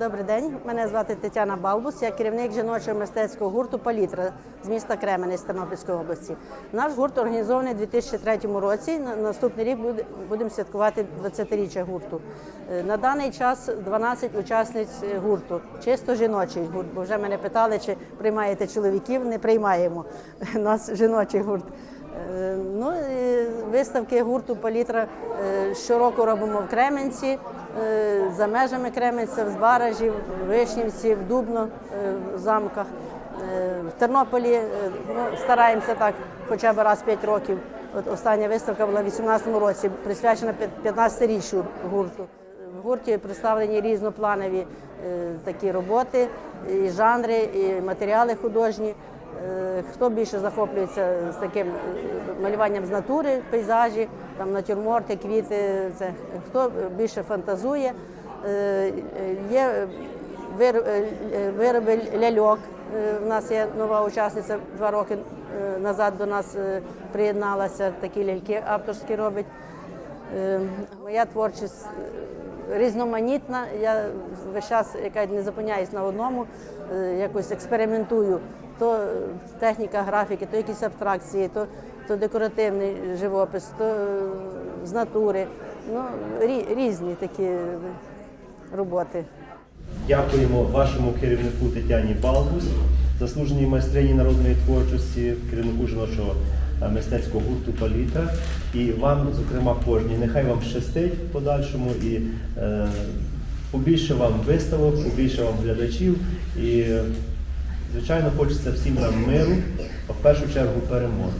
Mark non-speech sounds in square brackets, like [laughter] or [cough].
Добрий день, мене звати Тетяна Балбус, я керівник жіночого мистецького гурту Палітра з міста Кременець Тернопільської області. Наш гурт організований у 2003 році. На наступний рік будемо святкувати 20-річчя гурту. Е, На даний час 12 учасниць е, гурту, чисто жіночий гурт, бо вже мене питали, чи приймаєте чоловіків. Не приймаємо. [laughs] У нас жіночий гурт. Е, Ну, виставки гурту Палітра е, щороку робимо в Кременці, е, за межами Кременця, в Збаражі, в Вишнівці, в Дубно, в замках. В Тернополі ну, стараємося так хоча б раз в 5 років. От остання виставка була в 2018 році, присвячена 15-річчю гурту. В гурті представлені різнопланові такі роботи, і жанри, і матеріали художні. Е, Хто більше захоплюється з таким е, малюванням з натури, пейзажі, там натюрморти, квіти, це хто більше фантазує. Е, Є вир- вироби ляльок. У нас є нова учасниця два роки назад до нас приєдналася. Такі ляльки авторські робить. Моя творчість різноманітна. Я весь час яка не зупиняюсь на одному, якось експериментую. То техніка графіки, то якісь абстракції, то, то декоративний живопис, то е, з натури. Ну, рі- різні такі роботи. Дякуємо вашому керівнику Тетяні Балбус, заслуженій майстрині народної творчості, керівнику жіночого е, мистецького гурту Палітра. І вам, зокрема, кожній. Нехай вам щастить в подальшому і е, побільше вам виставок, побільше вам глядачів. І, звичайно, хочеться всім нам миру, а в першу чергу перемоги.